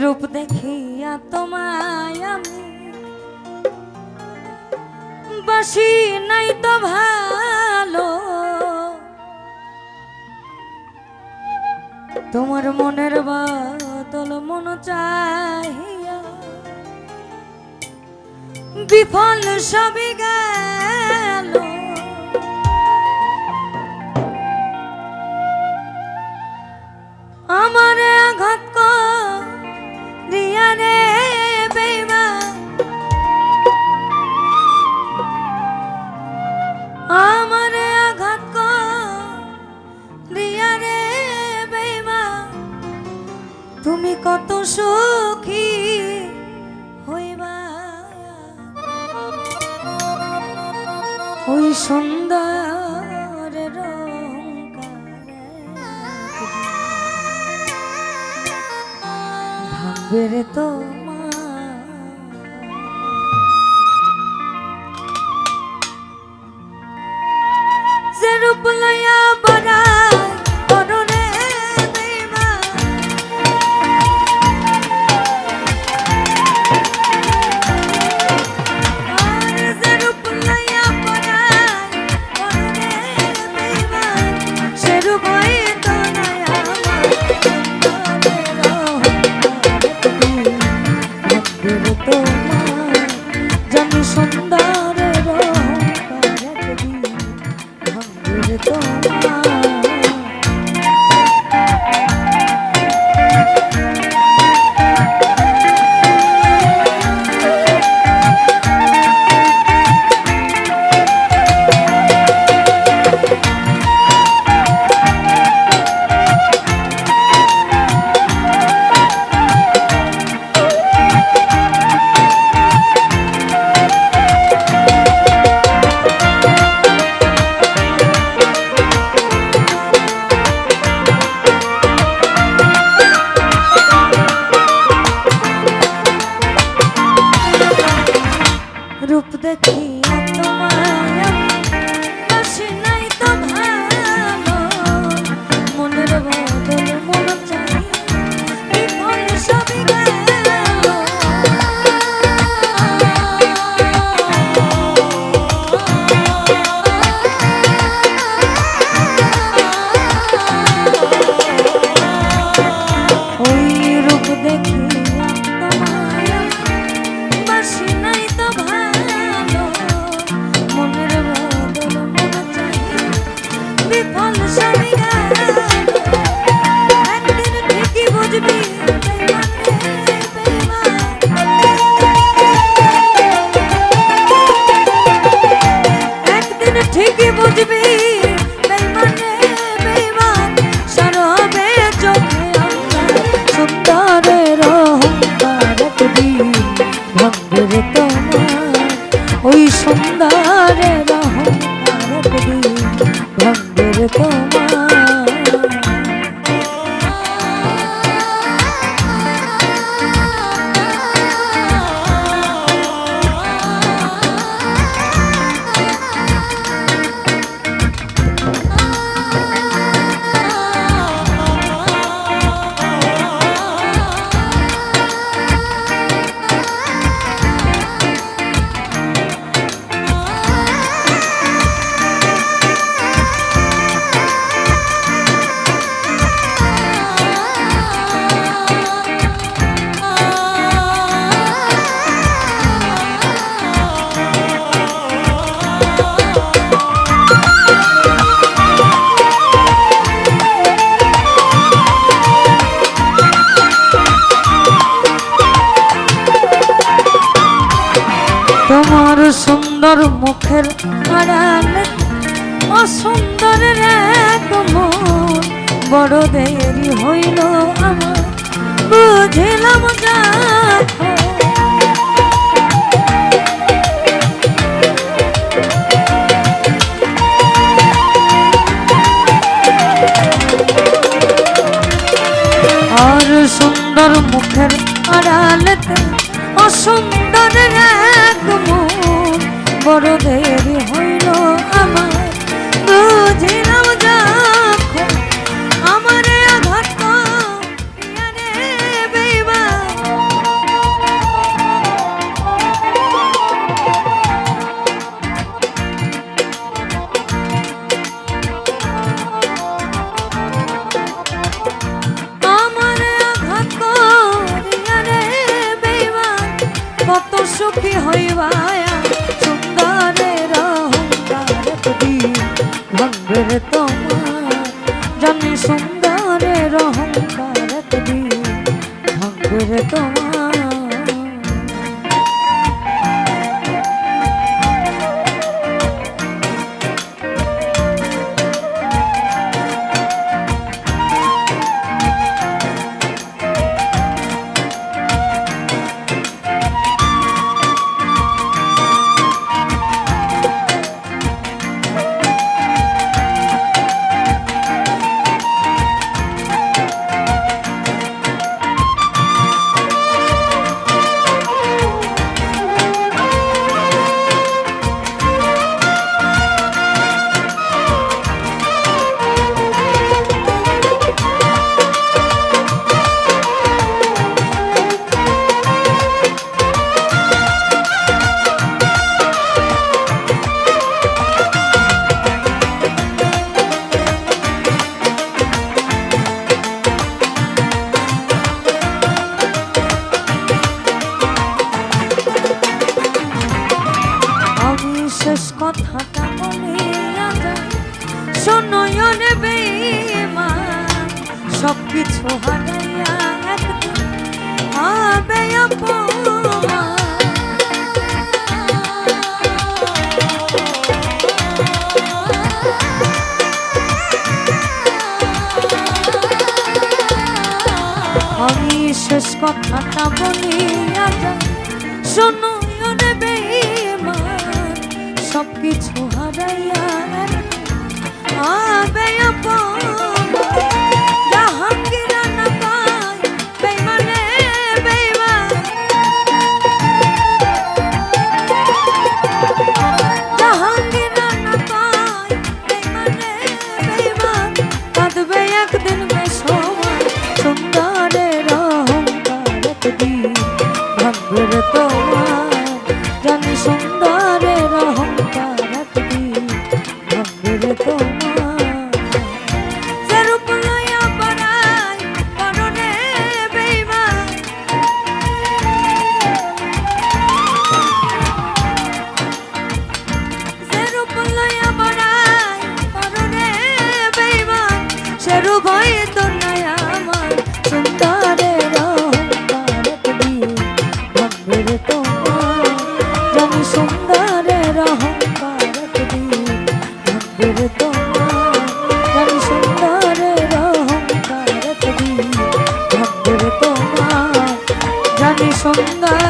রূপ দেখিয়া তোমায় আমি। বাসি নাই তো ভালো। তোমার মনের বাতল মন চাহিয়া। বিফল সবই গেল। আমার আঘাত ওই সুন্দর ভাঙবে রে তো সুন্দর মুখের আড়ালে, অসুন্দর সুন্দর বড় দেরি হইল আমার, বুঝিলাম যা আর সুন্দর মুখের আড়ালেতে অসুন্দর বড়দের হয়। একশো বেমা সব কিছু আমি শেষ কথাটা বলিয়া যাই বেমা সব কিছু হারাইয়া ಆ সন্ধ্যা